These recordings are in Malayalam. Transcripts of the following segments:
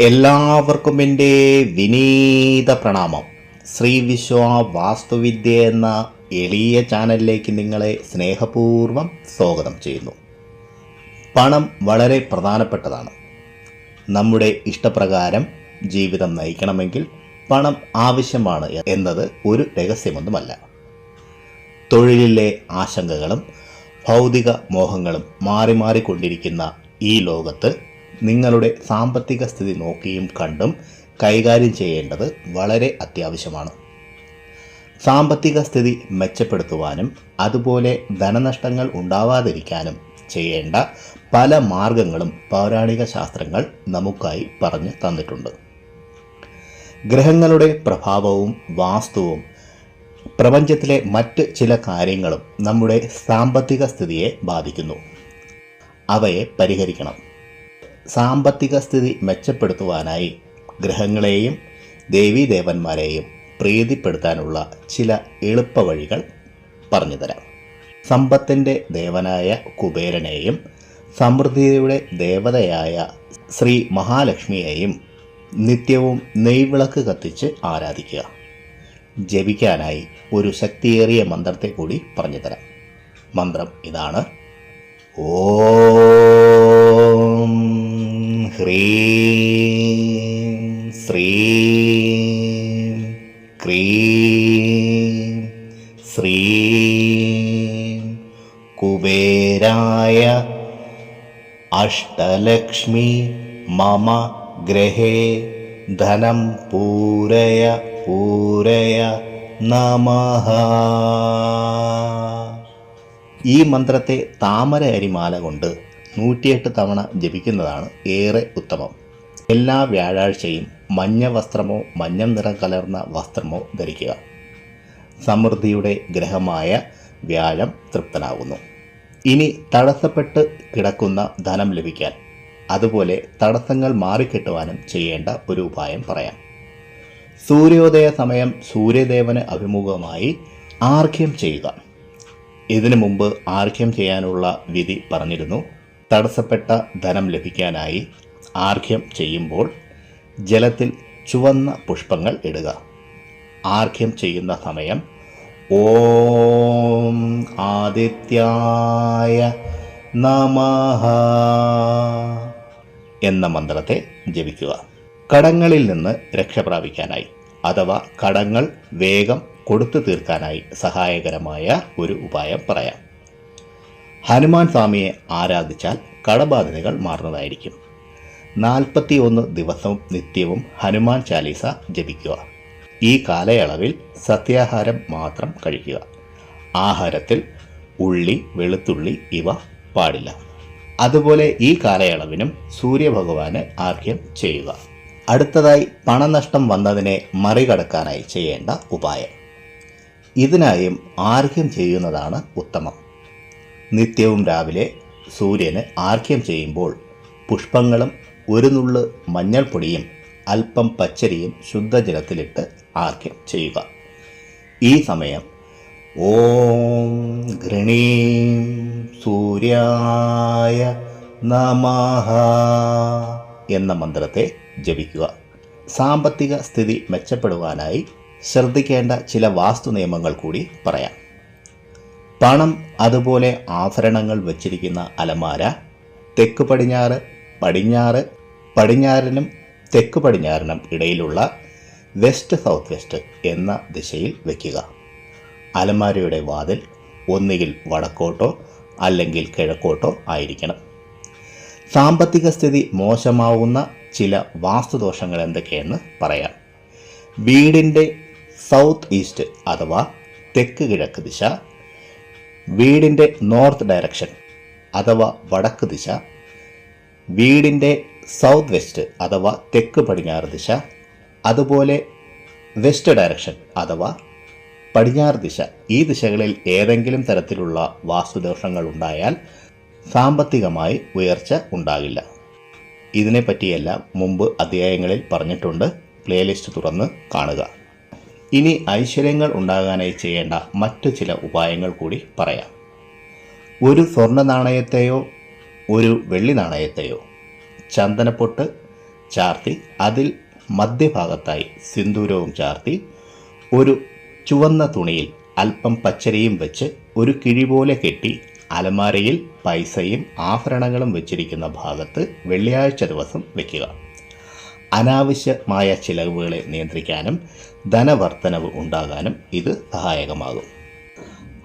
എല്ലാവർക്കും എന്റെ വിനീത പ്രണാമം. ശ്രീ വിശ്വ വാസ്തുവിദ്യ എന്ന എളിയ ചാനലിലേക്ക് നിങ്ങളെ സ്നേഹപൂർവം സ്വാഗതം ചെയ്യുന്നു. പണം വളരെ പ്രധാനപ്പെട്ടതാണ്. നമ്മുടെ ഇഷ്ടപ്രകാരം ജീവിതം നയിക്കണമെങ്കിൽ പണം ആവശ്യമാണ് എന്നത് ഒരു രഹസ്യമൊന്നുമല്ല. തൊഴിലിലെ ആശങ്കകളും ഭൗതിക മോഹങ്ങളും മാറി മാറിക്കൊണ്ടിരിക്കുന്ന ഈ ലോകത്ത് നിങ്ങളുടെ സാമ്പത്തിക സ്ഥിതി നോക്കിയും കണ്ടും കൈകാര്യം ചെയ്യേണ്ടത് വളരെ അത്യാവശ്യമാണ്. സാമ്പത്തിക സ്ഥിതി മെച്ചപ്പെടുത്തുവാനും അതുപോലെ ധനനഷ്ടങ്ങൾ ഉണ്ടാവാതിരിക്കാനും ചെയ്യേണ്ട പല മാർഗങ്ങളും പൗരാണിക ശാസ്ത്രങ്ങൾ നമുക്കായി പറഞ്ഞു തന്നിട്ടുണ്ട്. ഗ്രഹങ്ങളുടെ പ്രഭാവവും വാസ്തുവും പ്രപഞ്ചത്തിലെ മറ്റ് ചില കാര്യങ്ങളും നമ്മുടെ സാമ്പത്തിക സ്ഥിതിയെ ബാധിക്കുന്നു. അവയെ പരിഹരിക്കണം. സാമ്പത്തിക സ്ഥിതി മെച്ചപ്പെടുത്തുവാനായി ഗ്രഹങ്ങളെയും ദേവീദേവന്മാരെയും പ്രീതിപ്പെടുത്താനുള്ള ചില എളുപ്പവഴികൾ പറഞ്ഞുതരാം. സമ്പത്തിന്റെ ദേവനായ കുബേരനെയും സമൃദ്ധിയുടെ ദേവതയായ ശ്രീ മഹാലക്ഷ്മിയെയും നിത്യവും നെയ്വിളക്ക് കത്തിച്ച് ആരാധിക്കുക. ജപിക്കാനായി ഒരു ശക്തിയേറിയ മന്ത്രത്തെ കൂടി പറഞ്ഞുതരാം. മന്ത്രം ഇതാണ്. ഓം ഹ്രീം ശ്രീം ക്രീം ശ്രീം കുബേരായ അഷ്ടലക്ഷ്മി മമ ഗ്രഹേ ധനം പൂരയ പൂരയ നമ ഈ മന്ത്രത്തെ താമര അരിമാല കൊണ്ട് നൂറ്റിയെട്ട് തവണ ജപിക്കുന്നതാണ് ഏറെ ഉത്തമം. എല്ലാ വ്യാഴാഴ്ചയും മഞ്ഞ വസ്ത്രമോ മഞ്ഞ നിറം കലർന്ന വസ്ത്രമോ ധരിക്കുക. സമൃദ്ധിയുടെ ഗ്രഹമായ വ്യാഴം തൃപ്തനാകുന്നു. ഇനി തടസ്സപ്പെട്ട് കിടക്കുന്ന ധനം ലഭിക്കാൻ അതുപോലെ തടസ്സങ്ങൾ മാറിക്കിട്ടുവാനും ചെയ്യേണ്ട ഒരു ഉപായം പറയാം. സൂര്യോദയ സമയം സൂര്യദേവന് അഭിമുഖമായി ആർഘ്യം ചെയ്യുക. ഇതിനു മുമ്പ് ആർഘ്യം ചെയ്യാനുള്ള വിധി പറഞ്ഞിരുന്നു. തടസ്സപ്പെട്ട ധനം ലഭിക്കാനായി ആർഘ്യം ചെയ്യുമ്പോൾ ജലത്തിൽ ചുവന്ന പുഷ്പങ്ങൾ ഇടുക. ആർഘ്യം ചെയ്യുന്ന സമയം ഓം ആദിത്യായ നമഹ എന്ന മന്ത്രത്തെ ജപിക്കുക. കടങ്ങളിൽ നിന്ന് രക്ഷപ്രാപിക്കാനായി അഥവാ കടങ്ങൾ വേഗം കൊടുത്തു തീർക്കാനായി സഹായകരമായ ഒരു ഉപായം പറയാം. ഹനുമാൻ സ്വാമിയെ ആരാധിച്ചാൽ കടബാധ്യതകൾ മാറുന്നതായിരിക്കും. നാൽപ്പത്തി ഒന്ന് ദിവസവും നിത്യവും ഹനുമാൻ ചാലീസ ജപിക്കുക. ഈ കാലയളവിൽ സത്യാഹാരം മാത്രം കഴിക്കുക. ആഹാരത്തിൽ ഉള്ളി വെളുത്തുള്ളി ഇവ പാടില്ല. അതുപോലെ ഈ കാലയളവിനും സൂര്യഭഗവാന് ആർഘ്യം ചെയ്യുക. അടുത്തതായി പണനഷ്ടം വന്നതിനെ മറികടക്കാനായി ചെയ്യേണ്ട ഉപായം. ഇതിനായും ആർഘ്യം ചെയ്യുന്നതാണ് ഉത്തമം. നിത്യവും രാവിലെ സൂര്യന് ആർക്യം ചെയ്യുമ്പോൾ പുഷ്പങ്ങളും ഒരു നുള്ള് മഞ്ഞൾപ്പൊടിയും അല്പം പച്ചരിയും ശുദ്ധജലത്തിലിട്ട് ആർക്യം ചെയ്യുക. ഈ സമയം ഓം ഗൃണീം സൂര്യായ നമഹ എന്ന മന്ത്രത്തെ ജപിക്കുക. സാമ്പത്തിക സ്ഥിതി മെച്ചപ്പെടുവാനായി ശ്രദ്ധിക്കേണ്ട ചില വാസ്തു നിയമങ്ങൾ കൂടി പറയാം. പണം അതുപോലെ ആഭരണങ്ങൾ വച്ചിരിക്കുന്ന അലമാര തെക്ക് പടിഞ്ഞാറ് പടിഞ്ഞാറ് പടിഞ്ഞാറിനും തെക്ക് പടിഞ്ഞാറിനും ഇടയിലുള്ള വെസ്റ്റ് സൗത്ത് വെസ്റ്റ് എന്ന ദിശയിൽ വയ്ക്കുക. അലമാരയുടെ വാതിൽ ഒന്നുകിൽ വടക്കോട്ടോ അല്ലെങ്കിൽ കിഴക്കോട്ടോ ആയിരിക്കണം. സാമ്പത്തിക സ്ഥിതി മോശമാവുന്ന ചില വാസ്തുദോഷങ്ങൾ എന്തൊക്കെയെന്ന് പറയാം. വീടിന്റെ സൗത്ത് ഈസ്റ്റ് അഥവാ തെക്ക് കിഴക്ക് ദിശ വീടിന്റെ നോർത്ത് ഡയറക്ഷൻ അഥവാ വടക്ക് ദിശ വീടിന്റെ സൗത്ത് വെസ്റ്റ് അഥവാ തെക്ക് പടിഞ്ഞാറ് ദിശ അതുപോലെ വെസ്റ്റ് ഡയറക്ഷൻ അഥവാ പടിഞ്ഞാറ് ദിശ. ഈ ദിശകളിൽ ഏതെങ്കിലും തരത്തിലുള്ള വാസ്തുദോഷങ്ങൾ ഉണ്ടായാൽ സാമ്പത്തികമായി ഉയർച്ച ഉണ്ടാകില്ല. ഇതിനെപ്പറ്റിയെല്ലാം മുമ്പ് അധ്യായങ്ങളിൽ പറഞ്ഞിട്ടുണ്ട്. പ്ലേലിസ്റ്റ് തുറന്ന് കാണുക. ഇനി ഐശ്വര്യങ്ങൾ ഉണ്ടാകാനായി ചെയ്യേണ്ട മറ്റു ചില ഉപായങ്ങൾ കൂടി പറയാം. ഒരു സ്വർണ നാണയത്തെയോ ഒരു വെള്ളി നാണയത്തെയോ ചന്ദനപ്പൊട്ട് ചാർത്തി അതിൽ മധ്യഭാഗത്തായി സിന്ദൂരവും ചാർത്തി ഒരു ചുവന്ന തുണിയിൽ അല്പം പച്ചരിയും വെച്ച് ഒരു കിഴി പോലെ കെട്ടി അലമാരയിൽ പൈസയും ആഭരണങ്ങളും വെച്ചിരിക്കുന്ന ഭാഗത്ത് വെള്ളിയാഴ്ച ദിവസം വയ്ക്കുക അനാവശ്യമായ ചിലവുകളെ നിയന്ത്രിക്കാനും ധനവർദ്ധനവ് ഉണ്ടാകാനും ഇത് സഹായകമാകും.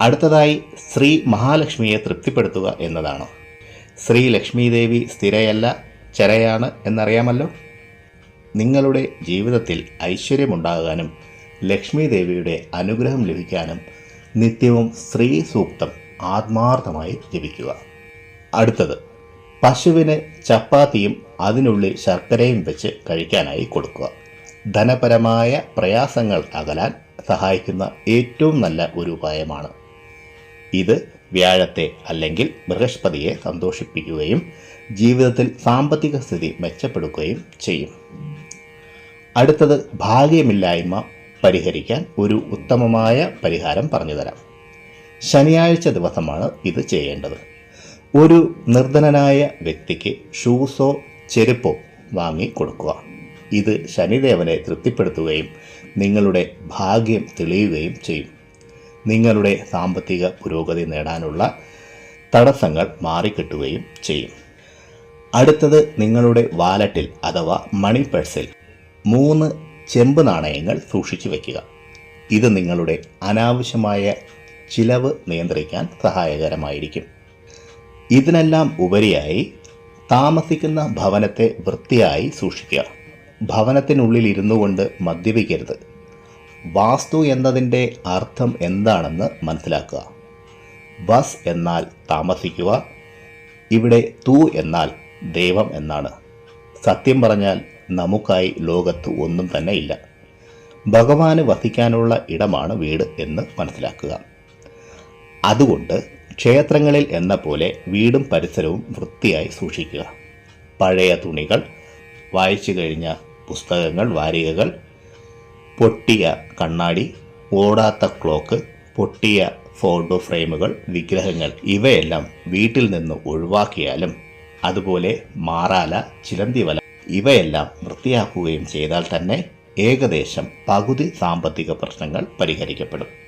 അടുത്തതായി ശ്രീ മഹാലക്ഷ്മിയെ തൃപ്തിപ്പെടുത്തുക എന്നതാണ്. ശ്രീ ലക്ഷ്മീദേവി സ്ഥിരയല്ല ചരയാണ് എന്നറിയാമല്ലോ? നിങ്ങളുടെ ജീവിതത്തിൽ ഐശ്വര്യമുണ്ടാകാനും ലക്ഷ്മി ദേവിയുടെ അനുഗ്രഹം ലഭിക്കാനും നിത്യവും ശ്രീ സൂക്തം ആത്മാർത്ഥമായി ജപിക്കുക. അടുത്തത് പശുവിന് ചപ്പാത്തിയും അതിനുള്ളിൽ ശർക്കരയും വെച്ച് കഴിക്കാനായി കൊടുക്കുക. ധനപരമായ പ്രയാസങ്ങൾ അകലാൻ സഹായിക്കുന്ന ഏറ്റവും നല്ല ഒരു ഉപായമാണ്. ഇത് വ്യാഴത്തെ അല്ലെങ്കിൽ ബൃഹസ്പതിയെ സന്തോഷിപ്പിക്കുകയും ജീവിതത്തിൽ സാമ്പത്തിക സ്ഥിതി മെച്ചപ്പെടുകയും ചെയ്യും. അടുത്തത് ഭാഗ്യമില്ലായ്മ പരിഹരിക്കാൻ ഒരു ഉത്തമമായ പരിഹാരം പറഞ്ഞുതരാം ശനിയാഴ്ച ദിവസമാണ് ഇത് ചെയ്യേണ്ടത്. ഒരു നിർധനനായ വ്യക്തിക്ക് ഷൂസോ ചെരുപ്പോ വാങ്ങി കൊടുക്കുക. ഇത് ശനിദേവനെ തൃപ്തിപ്പെടുത്തുകയും നിങ്ങളുടെ ഭാഗ്യം തെളിയുകയും ചെയ്യും. നിങ്ങളുടെ സാമ്പത്തിക പുരോഗതി നേടാനുള്ള തടസ്സങ്ങൾ മാറിക്കിട്ടുകയും ചെയ്യും. അടുത്തത് നിങ്ങളുടെ വാലറ്റിൽ അഥവാ മണി പേഴ്സിൽ മൂന്ന് ചെമ്പ് നാണയങ്ങൾ സൂക്ഷിച്ചു വയ്ക്കുക. ഇത് നിങ്ങളുടെ അനാവശ്യമായ ചിലവ് നിയന്ത്രിക്കാൻ സഹായകരമായിരിക്കും. ഇതിനെല്ലാം ഉപരിയായി താമസിക്കുന്ന ഭവനത്തെ വൃത്തിയായി സൂക്ഷിക്കുക. ഭവനത്തിനുള്ളിൽ ഇരുന്നു കൊണ്ട് മദ്യപിക്കരുത്. വാസ്തു എന്നതിന്റെ അർത്ഥം എന്താണെന്ന് മനസ്സിലാക്കുക. ബസ് എന്നാൽ താമസിക്കുക ഇവിടെ തൂ എന്നാൽ ദൈവം എന്നാണ്. സത്യം പറഞ്ഞാൽ നമുക്കായി ലോകത്ത് ഒന്നും തന്നെ ഇല്ല. ഭഗവാന് വസിക്കാനുള്ള ഇടമാണ് വീട് എന്ന് മനസ്സിലാക്കുക. അതുകൊണ്ട് ക്ഷേത്രങ്ങളിൽ എന്ന പോലെ വീടും പരിസരവും വൃത്തിയായി സൂക്ഷിക്കുക. പഴയ തുണികൾ വായിച്ചു കഴിഞ്ഞ പുസ്തകങ്ങൾ വാരികകൾ പൊട്ടിയ കണ്ണാടി ഓടാത്ത ക്ലോക്ക് പൊട്ടിയ ഫോട്ടോ ഫ്രെയിമുകൾ വിഗ്രഹങ്ങൾ ഇവയെല്ലാം വീട്ടിൽ നിന്ന് ഒഴിവാക്കിയാലും അതുപോലെ മാറാല ചിലന്തി വല ഇവയെല്ലാം വൃത്തിയാക്കുകയും ചെയ്താൽ തന്നെ ഏകദേശം പകുതി സാമ്പത്തിക പ്രശ്നങ്ങൾ പരിഹരിക്കപ്പെടും.